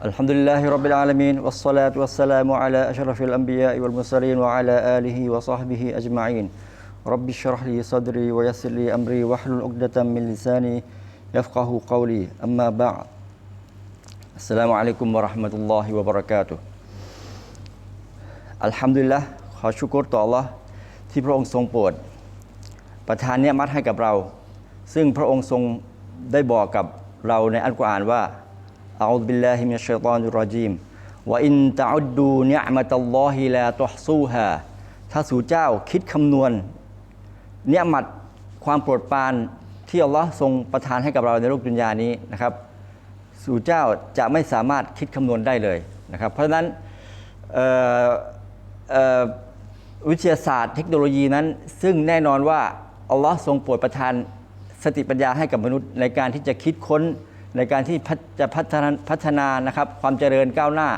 الحمد لله رب العالمين والصلاة والسلام على أشرف الأنبياء والمرسلين وعلى آله وصحبه أجمعين رب اشرح لي صدري ويسر لي أمري واحلل عقدة من لساني يفقه قولي أما بعد السلام عليكم ورحمة الله وبركاته อัลฮัมดุลิลละขอชุกรต่อ Allah ที่พระองค์ทรงโปรด ประทานเนี่ยมัดให้กับเรา ซึ่งพระองค์ทรงได้บอกกับเราในอัลกุรอานว่า อัลลอฮฺบิลลาฮิมินัชชัยฏอนุรรจีมว่าอินตะอุดดูเนียมะตัลลอฮิลาตุฮซูฮาถ้าสู่เจ้าคิดคำนวณเนียมัดความโปรดปรานที่อัลลอฮ์ทรงประทานให้กับเราในโลกดุนยานี้นะครับ สู่เจ้าจะไม่สามารถคิดคำนวณได้เลยนะครับ เพราะฉะนั้นวิทยาศาสตร์เทคโนโลยีนั้น ซึ่งแน่นอนว่าอัลลอฮ์ทรงโปรดประทานสติปัญญาให้กับมนุษย์ในการที่จะคิดค้น ในการที่จะพัฒนาพัฒนานะครับความเจริญก้าวหน้า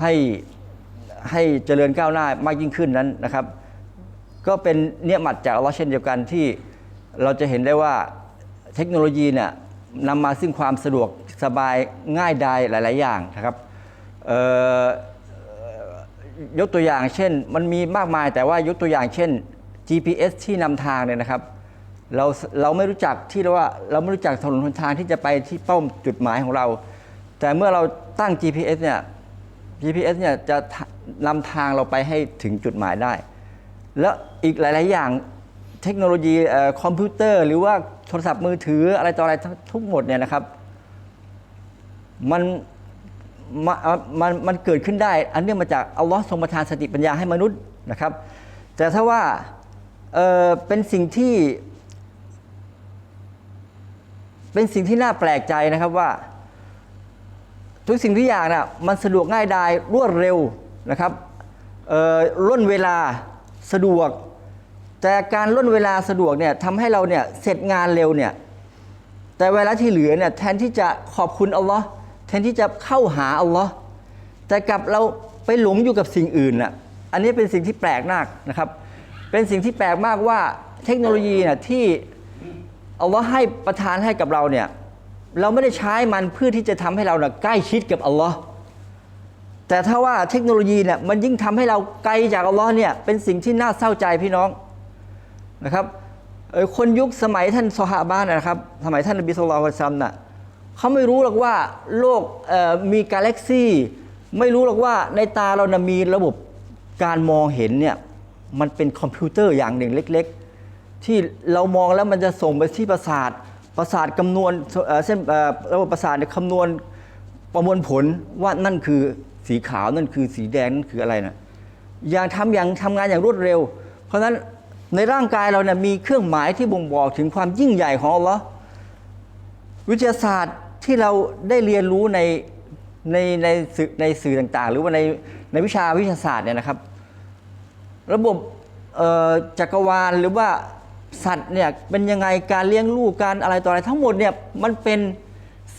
ให้ให้เจริญก้าวหน้ามากยิ่งขึ้นนั้นนะครับ ก็เป็นเนียมัดจากอัลลอฮ์เช่นเดียวกันที่เราจะเห็นได้ว่าเทคโนโลยีเนี่ยนำมาซึ่งความสะดวกสบายง่ายดายหลาย ๆ อย่างนะครับยกตัวอย่างเช่นมันมีมากมายแต่ว่ายกตัวอย่างเช่น GPS ที่นำทางเนี่ยนะครับ เราเราไม่รู้จักที่เรียกว่า เราไม่รู้จักถนนหนทางที่จะไปที่เป้าจุดหมายของเรา แต่เมื่อเราตั้ง GPS เนี่ย GPS เนี่ยจะนำทางเราไปให้ถึงจุดหมายได้ แล้วอีกหลาย ๆ อย่างเทคโนโลยีคอมพิวเตอร์ หรือว่าโทรศัพท์มือถืออะไรต่ออะไรทุกหมดเนี่ยนะครับ มันม,มันมันเกิดขึ้นได้ อันเนื่องมาจากอัลลอฮ์ทรงประทานสติปัญญาให้มนุษย์นะครับ แต่ถ้าว่าเเป็นสิ่งที่ เป็นสิ่งที่น่าแปลกใจนะครับว่า ทุกสิ่งทุกอย่างนะมันสะดวกง่ายดายรวดเร็วนะครับเอ่อล่นเวลาสะดวก แต่การล่นเวลาสะดวกเนี่ยทำให้เราเนี่ยเสร็จงานเร็วเนี่ยแต่เวลาที่เหลือเนี่ยแทนที่จะขอบคุณอัลลอฮ์แทนที่จะเข้าหาอัลลอฮ์แต่กลับเราไปหลงอยู่กับสิ่งอื่นน่ะอันนี้เป็นสิ่งที่แปลกมากนะครับ เป็นสิ่งที่แปลกมากว่าเทคโนโลยีน่ะที่ อัลลอฮ์ให้ประทานให้กับเราเนี่ยเราไม่ได้ใช้มันเพื่อที่จะทำให้เราน่ะใกล้ชิดกับอัลลอฮ์แต่ถ้าว่าเทคโนโลยีเนี่ยมันยิ่งทำให้เราไกลจากอัลลอฮ์เนี่ยเป็นสิ่งที่น่าเศร้าใจพี่น้องนะครับคนยุคสมัยท่านซอฮาบะห์นะครับสมัยท่านนบีสุลต่านซัมน่ะเขาไม่รู้หรอกว่าโลกมีกาแล็กซี่ไม่รู้หรอกว่าในตาเรานะมีระบบการมองเห็นเนี่ยมันเป็นคอมพิวเตอร์อย่างหนึ่งเล็ก ที่เรามองแล้วมันจะส่งไปที่ประสาทประสาทคำนวณเส้นระบบประสาทคำนวณประมวลผลว่านั่นคือสีขาวนั่นคือสีแดงนั่นคืออะไรนะอย่างทำอย่างทำงานอย่างรวดเร็ว เพราะฉะนั้นในร่างกายเราเนี่ยมีเครื่องหมายที่บ่งบอกถึงความยิ่งใหญ่ของอัลลอฮ์วิทยาศาสตร์ที่เราได้เรียนรู้ในในในสื่อในสื่อต่างๆ หรือว่าในในวิชาวิทยาศาสตร์เนี่ยนะครับ ระบบจักรวาลหรือว่า สัตว์เนี่ยเป็นยังไงการเลี้ยงลูกการอะไรต่ออะไรทั้งหมดเนี่ยมันเป็น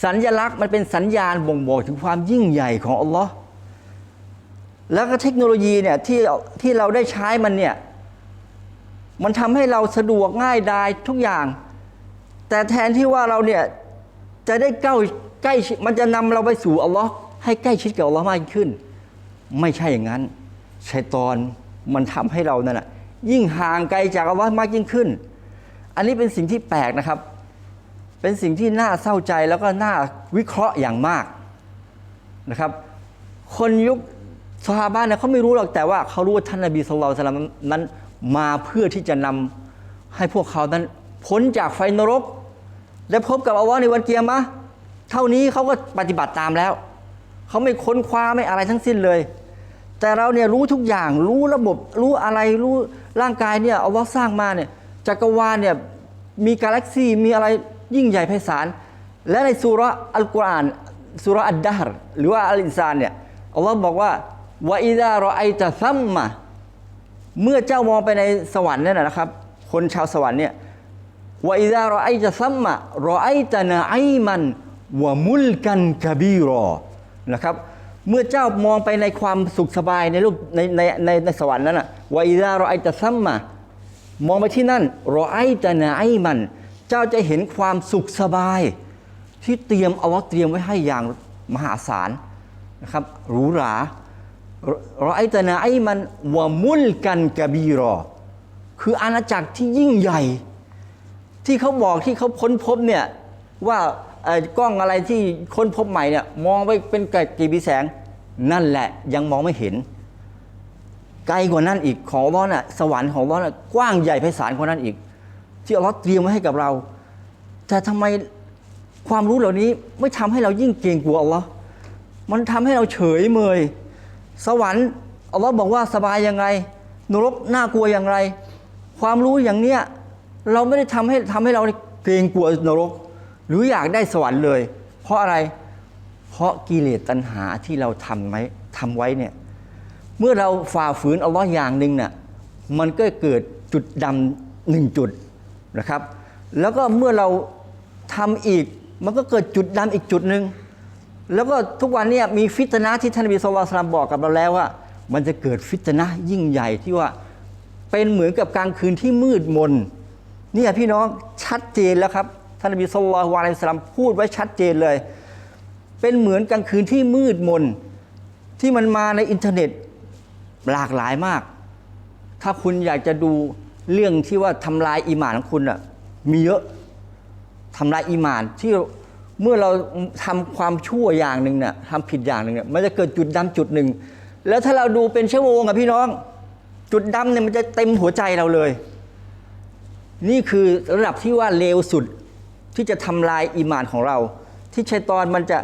สัญญลักษณ์มันเป็นสัญญาณบ่งบอกถึงความยิ่งใหญ่ของอัลลอฮ์แล้วก็เทคโนโลยีเนี่ยที่ที่เราได้ใช้มันเนี่ยมันทำให้เราสะดวกง่ายดายทุกอย่าง แต่แทนที่ว่าเราเนี่ยจะได้ใกล้ใกล้มันจะนำเราไปสู่อัลลอฮ์ให้ใกล้ชิดกับอัลลอฮ์มากขึ้น ไม่ใช่อย่างนั้นชัยตอนมันทำให้เรานั่นแหะ ยิ่งห่างไกลจากอัลลอฮ์มากยิ่งขึ้น อันนี้เป็นสิ่งที่แปลกนะครับ เป็นสิ่งที่น่าเศร้าใจแล้วก็น่าวิเคราะห์อย่างมากนะครับ คนยุคซอฮาบะเนี่ยเขาไม่รู้หรอกแต่ว่าเขารู้ว่าท่านนบีสุลต่านนั้นมาเพื่อที่จะนำให้พวกเขานั้นพ้นจากไฟนรก และพบกับอัลลอฮ์ในวันเกียร์มะเท่านี้เขาก็ปฏิบัติตามแล้ว เขาไม่ค้นคว้าไม่อะไรทั้งสิ้นเลย แต่เราเนี่ยรู้ทุกอย่างรู้ระบบรู้อะไรรู้ ร่างกายเนี่ยอัลลอฮ์สร้างมาเนี่ยจักรวาลเนี่ยมีกาแล็กซีมีอะไรยิ่งใหญ่ไพศาลและในสุระอัลกุรอานสุระอัดดาร์หรือว่าอัลอินซานเนี่ยอัลลอฮ์บอกว่าวะอิดารอไอตะซัมมาเมื่อเจ้ามองไปในสวรรค์นั่นนะนะครับ คนชาวสวรรค์เนี่ยวะอิดารอไอตะซัมมารอไอตะนาไอมันวะมุลกันกะบีรอนะครับ เมื่อเจ้ามองไปในความสุขสบายในรูปในในในในสวรรค์นั้นน่ะวะอิดารอไอตะซัมมามองไปที่นั่นรอไอตะนาไอมัน เจ้าจะเห็นความสุขสบาย ที่เตรียมอัลลอฮ์เตรียมไว้ให้อย่างมหาศาลนะครับหรูหราราไอตนาไอมันวะมุลกันกะบีรอ คืออาณาจักรที่ยิ่งใหญ่ ที่เขาบอกที่เขาค้นพบเนี่ยว่า กล้องอะไรที่ค้นพบใหม่เนี่ยมองไปเป็นไกลกี่ปีแสง นั่นแหละยังมองไม่เห็น ไกลกว่านั้นอีกของอัลเลอฮ์น่ะสวรรค์ของอัลเลอฮ์น่ะกว้างใหญ่ไพศาลกว่านั้นอีก ที่อัลเลอฮ์เตรียมไว้ให้กับเรา แต่ทำไมความรู้เหล่านี้ไม่ทำให้เรายิ่งเกรงกลัวอัลลอฮ์มันทำให้เราเฉยเมย สวรรค์อัลเลอฮ์บอกว่าสบายยังไงนรกน่ากลัวอย่างไร ความรู้อย่างเนี้ยเราไม่ได้ทำให้ทำให้เราเกรงกลัวนรก หรืออยากได้สวรรค์เลย เพราะอะไร เพราะกิเลสตัณหาที่เราทำไว้ทำไว้เนี่ยเมื่อเราฝ่าฝืนอัลลอฮ์อย่างหนึ่งน่ะมันก็เกิดจุดดำหนึ่งจุดนะครับ แล้วก็เมื่อเราทำอีกมันก็เกิดจุดดำอีกจุดหนึ่งแล้วก็ทุกวันนี้มีฟิตนะที่ท่านนบีสุลต่านบอกกับเราแล้วว่า มันจะเกิดฟิตนะยิ่งใหญ่ที่ว่าเป็นเหมือนกับกลางคืนที่มืดมนเนี่ยพี่น้องชัดเจนแล้วครับ ท่านนบีสุลต่านวะลัยสลามพูดไว้ชัดเจนเลย เป็นเหมือนกลางคืนที่มืดมน ที่มันมาในอินเทอร์เน็ตหลากหลายมาก ถ้าคุณอยากจะดูเรื่องที่ว่าทำลายอีหมานของคุณอะมีเยอะทำลายอีหมานที่เมื่อเราทำความชั่วอย่างหนึ่งเนี่ยทำผิดอย่างหนึ่งเนี่ยมันจะเกิดจุดดำจุดหนึ่ง แล้วถ้าเราดูเป็นชั่วโมงอะพี่น้อง จุดดำเนี่ยมันจะเต็มหัวใจเราเลย นี่คือระดับที่ว่าเลวสุด ที่จะทำลายอีหมานของเรา ที่ชัยตอนมันจะ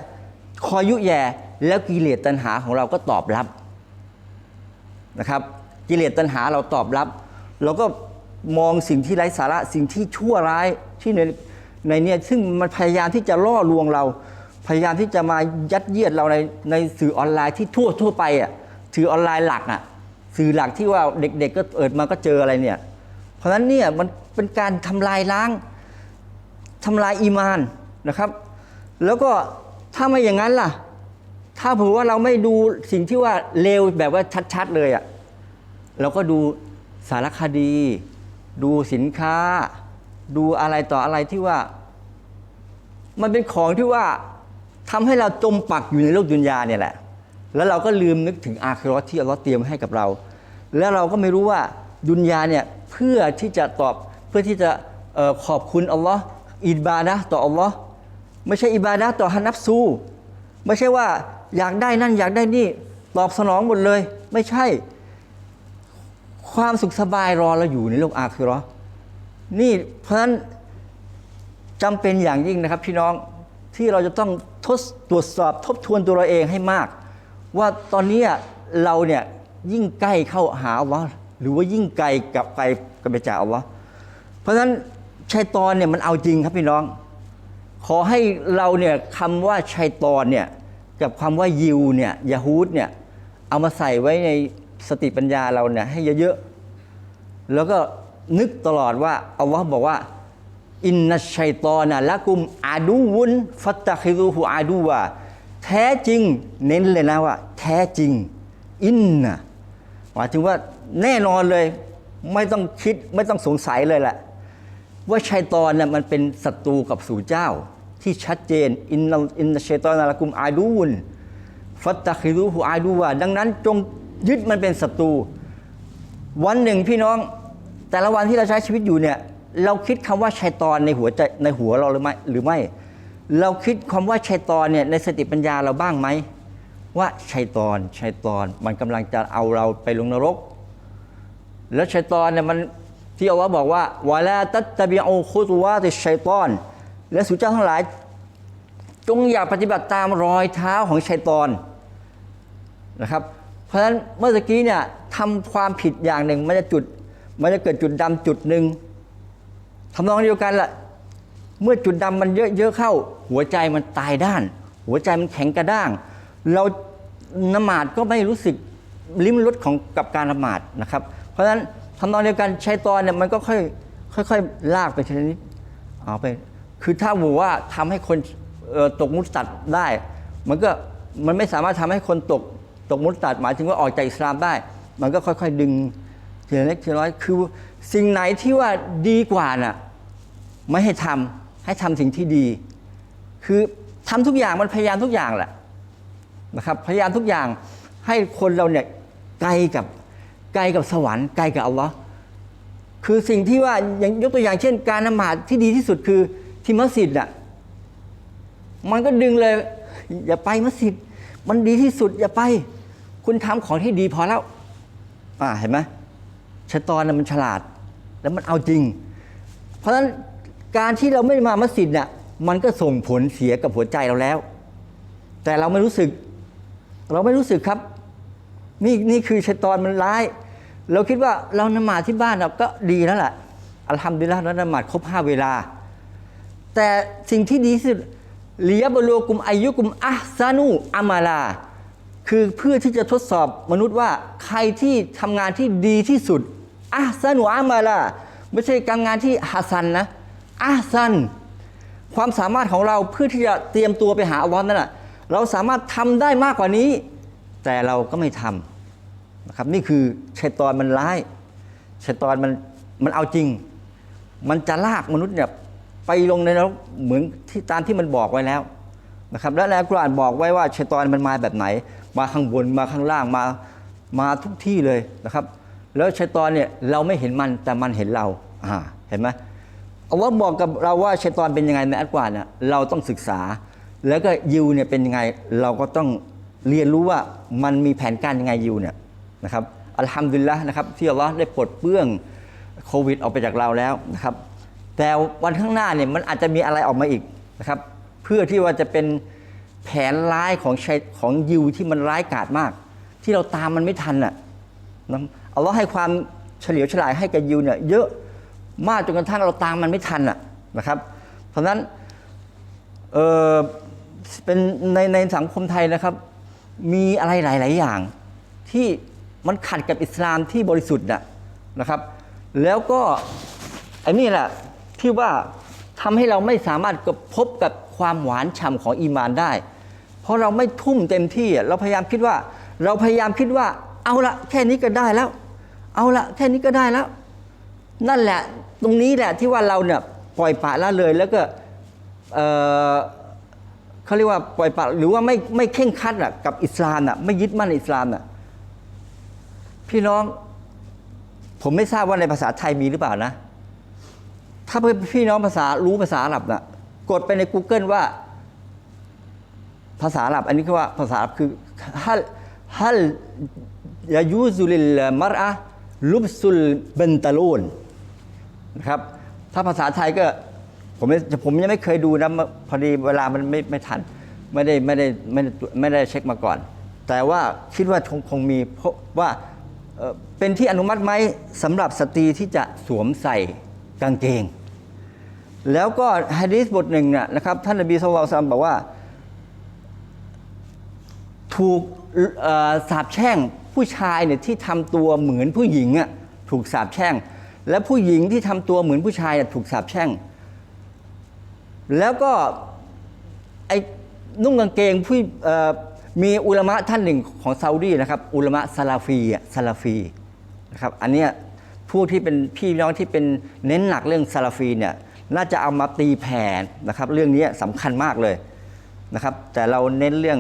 คอยยุแย่แล้วกิเลสตัณหาของเราก็ตอบรับนะครับ กิเลสตัณหาเราตอบรับ เราก็มองสิ่งที่ไร้สาระสิ่งที่ชั่วร้ายที่ในในเนี่ยซึ่งมันพยายามที่จะล่อลวงเรา พยายามที่จะมายัดเยียดเราในในสื่อออนไลน์ที่ทั่วทั่วไปอะสื่อออนไลน์หลักอะสื่อหลักที่ว่าเด็กๆก็เอิดมาก็เจออะไรเนี่ย เพราะฉะนั้นเนี่ยมันเป็นการทำลายล้าง ทำลายอีมานนะครับ แล้วก็ถ้าไม่อย่างนั้นล่ะ ถ้าผื่อว่าเราไม่ดูสิ่งที่ว่าเลวแบบว่าชัดๆเลยอะ่ะเราก็ดูสารคดี ดูสินค้า ดูอะไรต่ออะไรที่ว่า มันเป็นของที่ว่าทำให้เราจมปักอยู่ในโลกดุนยาเนี่ยแหละ แล้วเราก็ลืมนึกถึงอาคิรอที่อัลลอฮ์เตรียมให้กับเรา แล้วเราก็ไม่รู้ว่าดุนยาเนี่ยเพื่อที่จะตอบเพื่อที่จะออขอบคุณอัลลอฮ์ อิบาดะต่ออัลลอฮ์ไม่ใช่อิบาดะต่อฮันนับซู ไม่ใช่ว่าอยากได้นั่นอยากได้นี่ตอบสนองหมดเลย ไม่ใช่ ความสุขสบายรอเราอยู่ในโลกอาคิเราะห์นี่เพราะฉะนั้นจำเป็นอย่างยิ่งนะครับ พี่น้องที่เราจะต้องทดตรวจสอบทบทวนตัวเราเองให้มาก ว่าตอนนี้เราเนี่ยยิ่งใกล้เข้าหาอัลลอฮ์หรือว่ายิ่งไกลกับไกลกับไปจากอัลลอฮ์เพราะฉะนั้น ชัยตอนเนี่ยมันเอาจริงครับพี่น้อง ขอให้เราเนี่ยคำว่าชัยตอนเนี่ยกับคำว่ายิวเนี่ยยาฮูดเนี่ยเอามาใส่ไว้ในสติปัญญาเราเนี่ยให้เยอะๆ แล้วก็นึกตลอดว่าอัลลอฮ์บอกว่าอินนัชชัยตอนะละกุมอาดูวุนฟัตตะคิรูฮูอาดูวะแท้จริงเน้นเลยนะว่า แท้จริง อินนะหมายถึงว่าแน่นอนเลย ไม่ต้องคิดไม่ต้องสงสัยเลยแหละ ว่าชัยตอนน่ะมันเป็นศัตรูกับสู่เจ้า ที่ชัดเจนอินนัลอินชัยตอนะละกุมอาดูวุนฟัตตะคิรูฮูอาดูวะดังนั้นจงยึดมันเป็นศัตรู วันหนึ่งพี่น้องแต่ละวันที่เราใช้ชีวิตอยู่เนี่ยเราคิดคำว่าชัยตอนในหัวใจในหัวเราหรือไม่หรือไม่ เราคิดคำว่าชัยตอนเนี่ยในสติปัญญาเราบ้างไหมว่าชัยตอนชัยตอนมันกำลังจะเอาเราไปลงนรก แล้วชัยตอนเนี่ยมัน ที่อัลลอฮ์บอกว่าวะลาตัตตะบิอูคุตวาติชัยตอน และสุเจ้าทั้งหลาย จงอย่าปฏิบัติตามรอยเท้าของชัยตอนนะครับ เพราะฉะนั้นเมื่อตะกี้เนี่ยทำความผิดอย่างหนึ่งมันจะจุดมันจะเกิดจุดดำจุดหนึ่งทำนองเดียวกันละเมื่อจุดดำมันเยอะๆเข้า หัวใจมันตายด้าน หัวใจมันแข็งกระด้าง เรานมาดก็ไม่รู้สึกลิ้มรสของกับการละหมาดนะครับ เพราะฉะนั้น ทำนองเดียวกันชัยตอนเนี่ยมันก็ค่อยค่อยๆลากไปทีละนิดเอาไปคือถ้าบอกว่าทำให้คนตกมุสตัดได้ มันก็มันไม่สามารถทำให้คนตกตกมุตตัดหมายถึงว่าออกจากอิสลามได้ มันก็ค่อยๆดึงทีละเล็กทีละน้อยคือสิ่งไหนที่ว่าดีกว่าน่ะไม่ให้ทำให้ทำสิ่งที่ดี คือทำทุกอย่างมันพยายามทุกอย่างแหละนะครับพยายามทุกอย่างให้คนเราเนี่ยไกลกับ ไกลกับสวรรค์ไกลกับอัลลอฮ์คือสิ่งที่ว่าอย่างยกตัวอย่างเช่น การนมาดที่ดีที่สุดคือที่มัสยิดอะมันก็ดึงเลย อย่าไปมัสยิด มันดีที่สุด อย่าไป คุณทำของที่ดีพอแล้ว อ่าเห็นไหมชะตอนมันฉลาด แล้วมันเอาจริง เพราะฉะนั้นการที่เราไม่มามัสยิดเนี่ยมันก็ส่งผลเสียกับหัวใจเราแล้ว แต่เราไม่รู้สึก เราไม่รู้สึกครับ นี่นี่คือชัยตอนมันร้าย เราคิดว่าเรานมาดที่บ้านเราก็ดีแล้วแหละอัลฮัมดุลิลละเรานมาดครบห้าเวลา แต่สิ่งที่ดีที่สุดเลียบโลกุมอายุกุมอัซานูอามาลา คือเพื่อที่จะทดสอบมนุษย์ว่าใครที่ทำงานที่ดีที่สุดอัซานูอามาลา ไม่ใช่การงานที่ฮัสันนะอัซัน ความสามารถของเราเพื่อที่จะเตรียมตัวไปหาอัลลอฮ์นั่นแหะเราสามารถทำได้มากกว่านี้ แต่เราก็ไม่ทำ นะครับนี่คือชัยตอนมันร้ายชัยตอนมันมันเอาจริง มันจะลากมนุษย์เนี่ยไปลงในนรกเหมือนที่ตามที่มันบอกไว้แล้วนะครับและในอัลกุรอานบอกไว้ว่าชัยตอนมันมาแบบไหน มาข้างบนมาข้างล่างมามาทุกที่เลยนะครับ แล้วชัยตอนเนี่ยเราไม่เห็นมันแต่มันเห็นเราอ่าเห็นไหมเอาว่าบอกกับเราว่าชัยตอนเป็นยังไงในอัลกุรอานเนี่ยเราต้องศึกษา แล้วก็ยิวเนี่ยเป็นยังไงเราก็ต้องเรียนรู้ว่ามันมีแผนการยังไงยิวเนี่ย นะครับอัลฮัมดุลิลละนะครับที่อัลลอฮ์ได้ปลดเปลื้องโควิดออกไปจากเราแล้วนะครับ แต่วันข้างหน้าเนี่ยมันอาจจะมีอะไรออกมาอีกนะครับ เพื่อที่ว่าจะเป็นแผนร้ายของชัยของยิวที่มันร้ายกาจมาก ที่เราตามมันไม่ทันอะนะอัลลอฮ์ให้ความเฉลียวฉลาดให้กับยิวเนี่ยเยอะมากจนกระทั่งเราตามมันไม่ทันอะนะครับ เพราะฉะนั้นเออเป็นในในสังคมไทยนะครับ มีอะไรหลาย ๆ อย่างที่ มันขัดกับอิสลามที่บริสุทธิ์อะนะครับ แล้วก็ไอ้นี่แหละที่ว่าทำให้เราไม่สามารถพบกับความหวานฉ่ำของอีมานได้ เพราะเราไม่ทุ่มเต็มที่เราพยายามคิดว่า เราพยายามคิดว่า เอาละแค่นี้ก็ได้แล้ว เอาละแค่นี้ก็ได้แล้ว นั่นแหละตรงนี้แหละที่ว่าเราเนี่ยปล่อยปละละเลยแล้วก็เออเขาเรียกว่าปล่อยปละหรือว่าไม่ไม่เข่งคัดอะกับอิสลามอะไม่ยึดมั่นในอิสลามอะ พี่น้อง ผมไม่ทราบว่าในภาษาไทยมีหรือเปล่านะ ถ้าพี่น้องภาษารู้ภาษาอาหรับน่ะ กดไปใน Google ว่า ภาษาอาหรับ อันนี้คือว่าภาษาอาหรับคือฮัลฮัลยายูซุลิลมารอะลุบซุลเบนตาลูนนะครับ ถ้าภาษาไทยก็ผมผมยังไม่เคยดูนะพอดีเวลามันไม่ไม่ทัน ไม่ได้ไม่ได้ไม่ได้ไม่ได้เช็คมาก่อน แต่ว่าคิดว่าคงคงมีเพราะว่า เป็นที่อนุมัติไหมสำหรับสตรีที่จะสวมใส่กางเกง แล้วก็ฮะดีษบทหนึ่งน่นะครับท่านนบีสุลต่านบอกว่า ถูกสาปแช่งผู้ชายเนี่ยที่ทำตัวเหมือนผู้หญิงอะถูกสาปแช่ง และผู้หญิงที่ทำตัวเหมือนผู้ชายถูกสาปแช่ง แล้วก็ไอ้นุ่งกางเกงผู้ มีอุลามะท่านหนึ่งของซาอุดีนะครับ อุลามะซาลาฟีอะซาลาฟีนะครับ อันเนี้ยผู้ที่เป็นพี่น้องที่เป็นเน้นหนักเรื่องซาลาฟีเนี่ยน่าจะเอามาตีแผ่นะครับ เรื่องนี้สำคัญมากเลยนะครับ แต่เราเน้นเรื่อง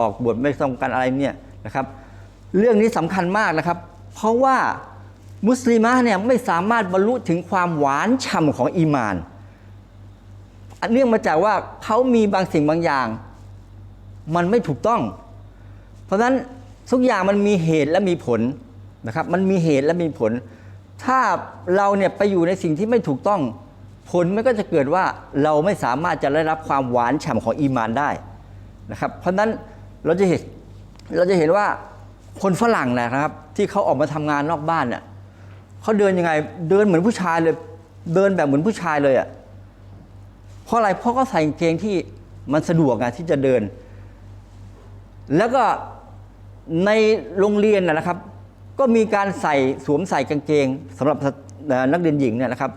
ออกบทไม่ต้องการอะไรเนี่ยนะครับ เรื่องนี้สำคัญมากนะครับ เพราะว่ามุสลิมะเนี่ยไม่สามารถบรรลุถึงความหวานฉ่ำของอีมานอันเนื่องมาจากว่าเขามีบางสิ่งบางอย่าง มันไม่ถูกต้อง เพราะฉะนั้นทุกอย่างมันมีเหตุและมีผลนะครับ มันมีเหตุและมีผล ถ้าเราเนี่ยไปอยู่ในสิ่งที่ไม่ถูกต้อง ผลมันก็จะเกิดว่าเราไม่สามารถจะได้รับความหวานฉ่ำของอีมานได้นะครับ เพราะฉะนั้นเราจะเห็นเราจะเห็นว่าคนฝรั่งนะครับ ที่เขาออกมาทำงานนอกบ้านเนี่ยเขาเดินยังไงเดินเหมือนผู้ชายเลย เดินแบบเหมือนผู้ชายเลยอะ่ะเพราะอะไรเพราะเขาใส่กางเกงที่มันสะดวกไงที่จะเดิน แล้วก็ในโรงเรียนนะครับ ก็มีการใส่สวมใส่กางเกงสำหรับนักเรียนหญิงเนี่ยนะครับ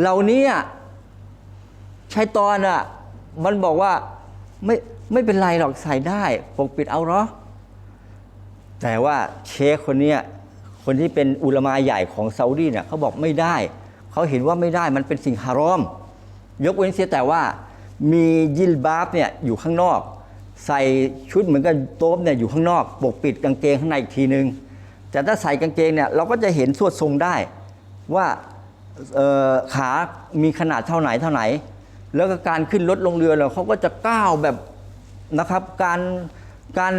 เหล่านี้ชายตอนอะมันบอกว่าไม่ไม่เป็นไรหรอกใส่ได้ปกปิดเอาเหรอแต่ว่าเชคคนเนี้ยคนที่เป็นอุลมาใหญ่ของซาอุดีเนี่ยเขาบอกไม่ได้ เขาเห็นว่าไม่ได้มันเป็นสิ่งฮารอม ยกเว้นเสียแต่ว่ามียิลบาบเนี่ยอยู่ข้างนอก ใส่ชุดเหมือนกับโต๊ะเนี่ยอยู่ข้างนอกปกปิดกางเกงข้างในอีกทีนึง แต่ถ้าใส่กางเกงเนี่ยเราก็จะเห็นสวดทรงได้ว่าเออขามีขนาดเท่าไหนเท่าไหน แล้วก็การขึ้นรถลงเรือเราเขาก็จะก้าวแบบนะครับการการ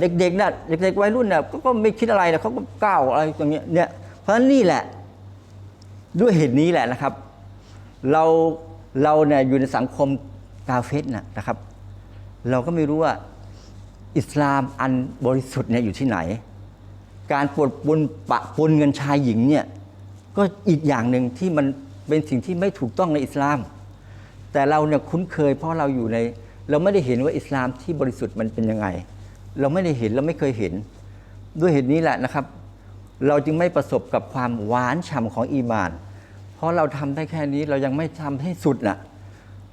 เด็กๆเนี่ยเด็กๆวัยรุ่นเนี่ยก็ก็ไม่คิดอะไรนะเขาก็ก้าวอะไรตรงเนี้ยเนี่ยเพราะฉะนั้นนี่แหละด้วยเหตุนี้แหละนะครับ เราเราเนี่ยอยู่ในสังคมกาเฟสนะครับ เราก็ไม่รู้ว่าอิสลามอันบริสุทธิ์เนี่ยอยู่ที่ไหน การปนปนปะปนเงินชายหญิงเนี่ยก็อีกอย่างหนึ่งที่มันเป็นสิ่งที่ไม่ถูกต้องในอิสลาม แต่เราเนี่ยคุ้นเคยเพราะเราอยู่ใน เราไม่ได้เห็นว่าอิสลามที่บริสุทธิ์มันเป็นยังไง เราไม่ได้เห็นเราไม่เคยเห็น ด้วยเหตุนี้แหละนะครับ เราจึงไม่ประสบกับความหวานฉ่ำของอีมาน เพราะเราทำได้แค่นี้เรายังไม่ทำให้สุดน่ะ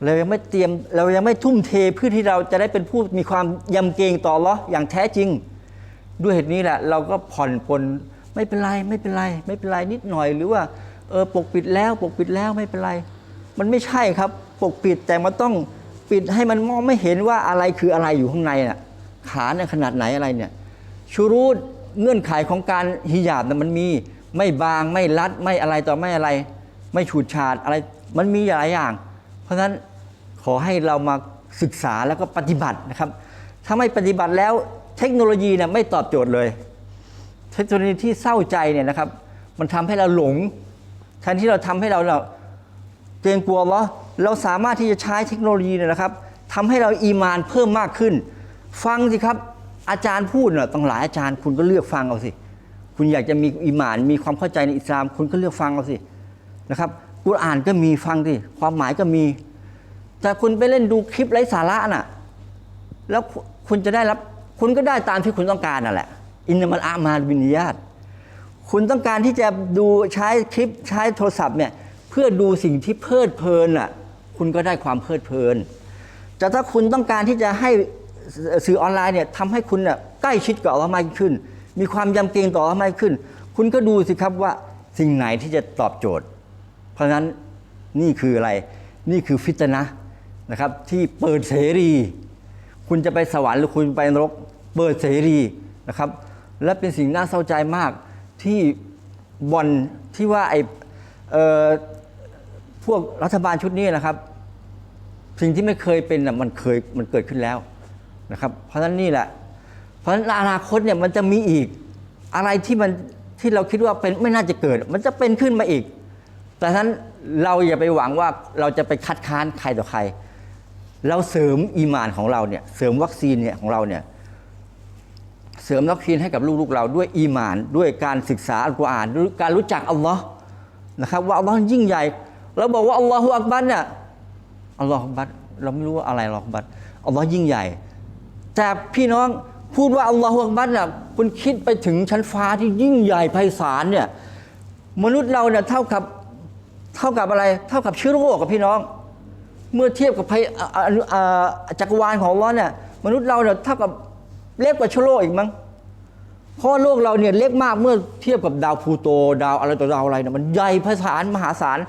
เรายังไม่เตรียมเรายังไม่ทุ่มเทเพื่อที่เราจะได้เป็นผู้มีความยำเกรงต่อลเลาะห์อย่างแท้จริง ด้วยเหตุนี้แหละ เราก็ผ่อนปลนไม่เป็นไรไม่เป็นไรไม่เป็นไรนิดหน่อย หรือว่าเออปกปิดแล้วปกปิดแล้วไม่เป็นไร มันไม่ใช่ครับปกปิดแต่มันต้องปิดให้มันมองไม่เห็นว่าอะไรคืออะไรอยู่ข้างในน่ะขาเนี่ยขนาดไหนอะไรเนี่ยชูรูดเงื่อนไขของการฮิญาบน่ะมันมีไม่บางไม่รัดไม่อะไรต่อไม่อะไร ไม่ฉูดฉาดอะไร มันมีหลายอย่าง ราะฉะนั้นขอให้เรามาศึกษาแล้วก็ปฏิบัตินะครับ ถ้าไม่ปฏิบัติแล้วเทคโนโลยีเนี่ยไม่ตอบโจทย์เลย เทคโนโลยีที่เศร้าใจเนี่ยนะครับ มันทำให้เราหลงแทนที่เราทำให้เราเราเกรงกลัววะเราสามารถที่จะใช้เทคโนโลยีเนี่ยนะครับทำให้เราอีมานเพิ่มมากขึ้น ฟังสิครับอาจารย์พูดเนี่ยต้องหลายอาจารย์คุณก็เลือกฟังเอาสิ คุณอยากจะมีอีมานมีความเข้าใจในอิสลาม คุณก็เลือกฟังเอาสินะครับ กุรอานก็มีฟังสิความหมายก็มี แต่คุณไปเล่นดูคลิปไร้สาระน่ะ แล้วคุณจะได้รับ คุณก็ได้ตามที่คุณต้องการนั่นแหละ อินนมันอามาบินิยาตคุณต้องการที่จะดูใช้คลิปใช้โทรศัพท์เนี่ยเพื่อดูสิ่งที่เพลิดเพลินอะ คุณก็ได้ความเพลิดเพลิน แต่ถ้าคุณต้องการที่จะให้สื่อออนไลน์เนี่ยทำให้คุณน่ยใกล้ชิดกับอัลลอฮ์มากขึ้น มีความยำเกรงต่ออัลลอฮ์มากขึ้น คุณก็ดูสิครับว่าสิ่งไหนที่จะตอบโจทย์ เพราะฉะนั้นนี่คืออะไร นี่คือฟิตนะนะครับ ที่เปิดเสรี คุณจะไปสวรรค์หรือคุณไปนรก เปิดเสรีนะครับ และเป็นสิ่งน่าเศร้าใจมากที่บอลที่ว่าไอเอ่อพวกรัฐบาลชุดนี้นะครับ สิ่งที่ไม่เคยเป็นนะมันเคยมันเกิดขึ้นแล้วนะครับ เพราะฉะนั้นนี่แหละ เพราะฉะนั้นอนาคตเนี่ยมันจะมีอีกอะไรที่มันที่เราคิดว่าเป็นไม่น่าจะเกิด มันจะเป็นขึ้นมาอีก แต่ฉะนั้นเราอย่าไปหวังว่าเราจะไปคัดค้านใครต่อใคร เราเสริมอีมานของเราเนี่ยเสริมวัคซีนเนี่ยของเราเนี่ยเสริมวัคซีนให้กับลูกๆเราด้วยอีมาน ด้วยการศึกษาอัลกุรอานด้วยการรู้จักอัลลอฮ์นะครับ ว่าอัลลอฮ์ยิ่งใหญ่เราบอกว่าอัลลอฮฺอักบัรเนี่ยอัลลอฮฺอักบัรเราไม่รู้ว่าอะไรอัลลอฮฺอักบัรอัลลอฮ์ยิ่งใหญ่ แต่พี่น้องพูดว่าอัลลอฮฺอักบัรเนี่ยคุณคิดไปถึงชั้นฟ้าที่ยิ่งใหญ่ไพศาลเนี่ยมนุษย์เราเนี่ยเท่ากับ เท่ากับอะไรเท่ากับเชื้อโรคกับพี่น้อง เมื่อเทียบกับภัยจักรวาลของอัลเลอเนี่ยมนุษย์เราเนี่ยเท่ากับเล็กกว่าเชื้อโรคอีกมั้งเพราะโลกเราเนี่ยเล็กมากเมื่อเทียบกับดาวพูโตดาวอะไรต่อดาวอะไรเนี่ยมันใหญ่ไพศาลมหาศาล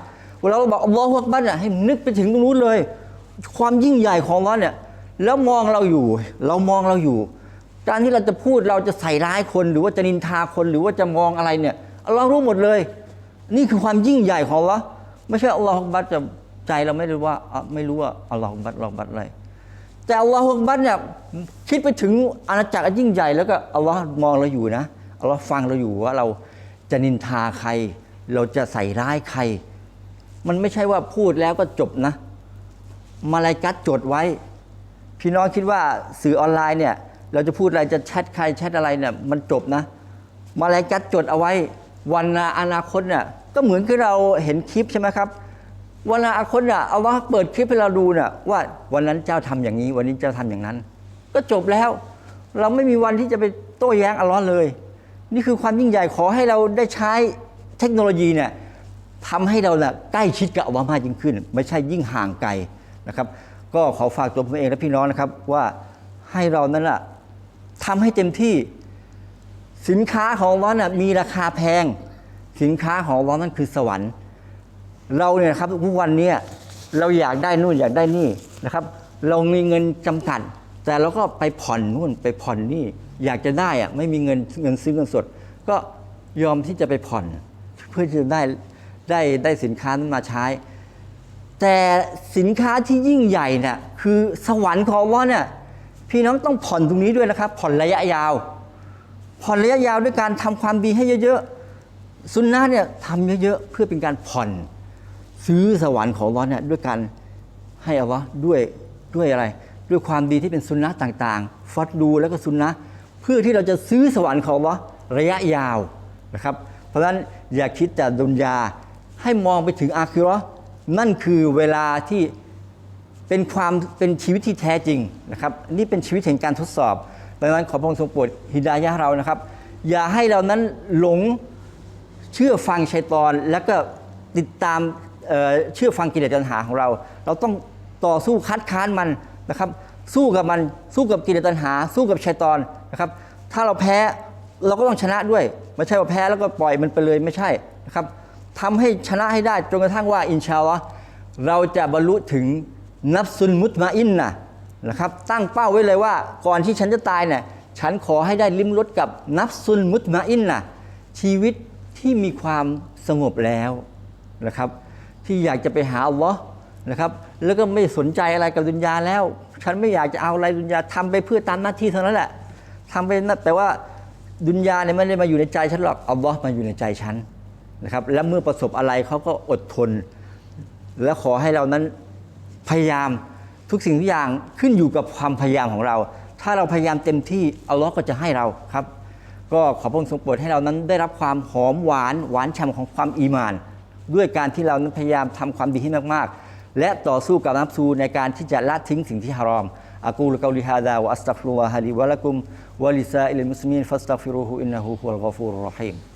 เวลาเราบอกอัลลอฮฺักบัรเนี่ยให้นึกไปถึงตรงนู้นเลย ความยิ่งใหญ่ของอัลเลอเนี่ยแล้วมองเราอยู่ เรามองเราอยู่ การที่เราจะพูดเราจะใส่ร้ายคนหรือว่าจะนินทาคนหรือว่าจะมองอะไรเนี่ยอัลลอฮ์รู้หมดเลย นี่คือความยิ่งใหญ่ของอัลลอฮ์ ไม่ใช่อัลลอฮฺบัรจะใจเราไม่รู้ว่าอะไม่รู้ว่าอัลลอฮฺบัรอัลลอฮฺบัรอะไร แต่อัลลอฮฺบัรเนี่ยคิดไปถึงอาณาจักรยิ่งใหญ่แล้วก็อัลลอฮ์มองเราอยู่นะอัลลอฮ์ฟังเราอยู่ว่าเราจะนินทาใคร เราจะใส่ร้ายใคร มันไม่ใช่ว่าพูดแล้วก็จบนะ มาลายกัดจดไว้ พี่น้องคิดว่าสื่อออนไลน์เนี่ย เราจะพูดอะไรจะแชทใครแชทอะไรเนี่ยมันจบนะ มาลายกัดจดเอาไว้ วันอนาคตเนี่ย ก็เหมือนที่เราเห็นคลิปใช่ไหมครับวันอาคตเนี่ยเอาว่าเปิดคลิปให้เราดูเนี่ยว่าวันนั้นเจ้าทำอย่างนี้ วันนี้เจ้าทำอย่างนั้น ก็จบแล้ว เราไม่มีวันที่จะไปโต้แย้งอัลลอฮ์เลย นี่คือความยิ่งใหญ่ขอให้เราได้ใช้เทคโนโลยีเนี่ยทำให้เราน่ะใกล้ชิดกับอัลลอฮ์มากยิ่งขึ้น ไม่ใช่ยิ่งห่างไกลนะครับ ก็ขอฝากตัวผมเองและพี่น้องนะครับว่าให้เรานั้นน่ะทำให้เต็มที่สินค้าของอัลลอฮ์น่ะมีราคาแพง สินค้าของอัลลอฮ์นั่นคือสวรรค์ เราเนี่ยครับทุกวันนี้เราอยากได้นู่นอยากได้นี่นะครับ เรามีเงินจำกัด แต่เราก็ไปผ่อนนู่นไปผ่อนนี่ อยากจะได้อะไม่มีเงินเงินซื้อเงินสด ก็ยอมที่จะไปผ่อน เพื่อที่จะได้ได้ได้สินค้านั้นมาใช้ แต่สินค้าที่ยิ่งใหญ่เนี่ยคือสวรรค์ของอัลเลาเนี่ยพี่น้องต้องผ่อนตรงนี้ด้วยนะครับ ผ่อนระยะยาว ผ่อนระยะยาวด้วยการทำความดีให้เยอะๆ ซุนนะเนี่ยทำเยอะๆเพื่อเป็นการผ่อน ซื้อสวรรค์ของอัลเลาะห์เนี่ยด้วยการให้อัลเลาะด้วยด้วยอะไร ด้วยความดีที่เป็นซุนนะต่างๆ ฟัดดูแล้วก็ซุนนะเพื่อที่เราจะซื้อสวรรค์ของอัลเลาะระยะยาวนะครับ เพราะฉะนั้นอย่าคิดแต่ดุนยาให้มองไปถึงอาคิราะห์นั่นคือเวลาที่เป็นความเป็นชีวิตที่แท้จริงนะครับนี่เป็นชีวิตแห่งการทดสอบดังนั้นขอพระองค์ทรงโปรดฮิดายะเรานะครับ อย่าให้เรานั้นหลง เชื่อฟังชัยตอนแล้วก็ติดตามเเชื่อฟังกิเลสตัณหาของเรา เราต้องต่อสู้คัดค้านมันนะครับ สู้กับมันสู้กับกิเลสตัณหา สู้กับชัยตอนนะครับ ถ้าเราแพ้เราก็ต้องชนะด้วยไม่ใช่ว่าแพ้แล้วก็ปล่อยมันไปเลยไม่ใช่นะครับทำให้ชนะให้ได้จนกระทั่งว่าอินชาอัลลอฮ์เราจะบรรลุถึงนับซุนมุตมาอินนะนะครับ ตั้งเป้าไว้เลยว่าก่อนที่ฉันจะตายเนี่ยฉันขอให้ได้ลิ้มรสกับนับซุนมุตมาอินนะชีวิต ที่มีความสงบแล้วนะครับ ที่อยากจะไปหาอัลลอฮ์นะครับ แล้วก็ไม่สนใจอะไรกับดุนยาแล้ว ฉันไม่อยากจะเอาอะไรดุนยาทำไปเพื่อตามหน้าที่เท่านั้นแหละทำไปนะแต่ว่าดุนยาเนี่ยไม่ได้มาอยู่ในใจฉันหรอกอัลลอฮ์มาอยู่ในใจฉันนะครับ และเมื่อประสบอะไรเขาก็อดทน และขอให้เรานั้นพยายามทุกสิ่งทุกอย่างขึ้นอยู่กับความพยายามของเรา ถ้าเราพยายามเต็มที่อัลลอฮ์ก็จะให้เราครับ ก็ขอพระองค์ทรงโปรดให้เรานั้นได้รับความหอมหวานหวานฉ่ำของความอีมาน ด้วยการที่เรานั้นพยายามทำความดีให้มากๆ และต่อสู้กับนับซูในการที่จะละทิ้งสิ่งที่ฮารอมอากูลกาลิฮาดาวะอัสตัฟรุวะฮะลิวะลักุมวะลิซาอิลมุสลิมีนฟัสตัฟิรูฮูอินนะฮูฮุลกอฟูรุรรฮีม